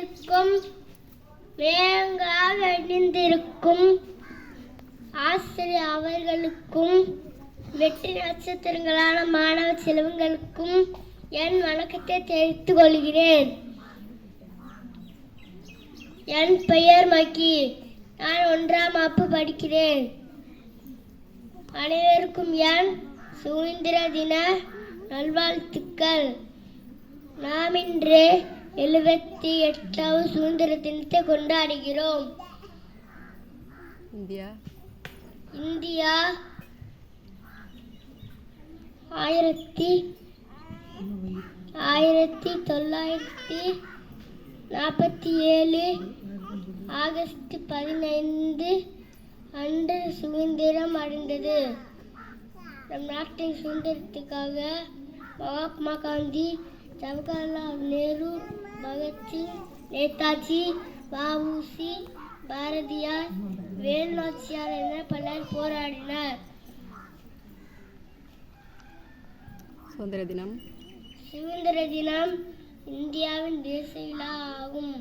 நிற்கும் வேங்காக அணிந்திருக்கும் ஆசிரியர் அவர்களுக்கும் வெற்றி நட்சத்திரங்களான மாணவ செல்வங்களுக்கும் என் வணக்கத்தை தெரிவித்துக் கொள்கிறேன். என் பெயர் மக்கி நான் ஒன்றாம் வகுப்பு படிக்கிறேன். அனைவருக்கும் என் சுதந்திர தின நல்வாழ்த்துக்கள். நாம் இன்று எழுபத்தி எட்டாவது சுதந்திர தினத்தை கொண்டாடுகிறோம். இந்தியா. இந்தியா ஆயிரத்தி ஆயிரத்தி தொள்ளாயிரத்தி நாற்பத்தி ஏழு ஆகஸ்ட் பதினைந்து அன்று சுதந்திரம் அடைந்தது. நம் நாட்டின் சுதந்திரத்துக்காக மகாத்மா காந்தி ஜவஹர்லால் நேரு பகத்சிங் நேதாஜி வஉசி பாரதியார் வேலுநாச்சியார் என பலர் போராடினர். சுதந்திர தினம். சுதந்திர தினம் இந்தியாவின் தேச விழா ஆகும்.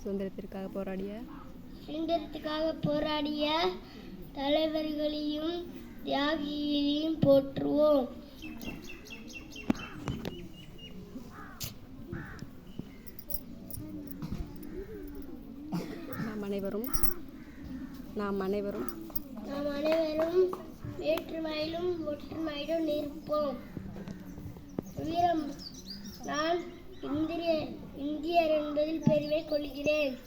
சுதந்திரத்திற்காக போராடிய சுதந்திரத்துக்காக போராடிய தலைவர்களையும் தியாகிகளையும் போற்றுவோம் நாம் அனைவரும் நாம் அனைவரும் நாம் அனைவரும் வேற்றுமையிலும் ஒற்றுமையிலும் இருப்போம் வீரம் நான் இந்திரிய இந்தியர் என்பதில் பெருமை கொள்கிறேன்.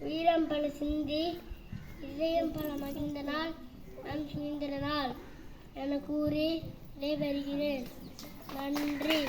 வீரம் பல சிந்தி இதயம் பல மகிழ்ந்த நாள் நான் சுதந்திர நாள் என கூறி விடைபெறுகிறேன். நன்றி.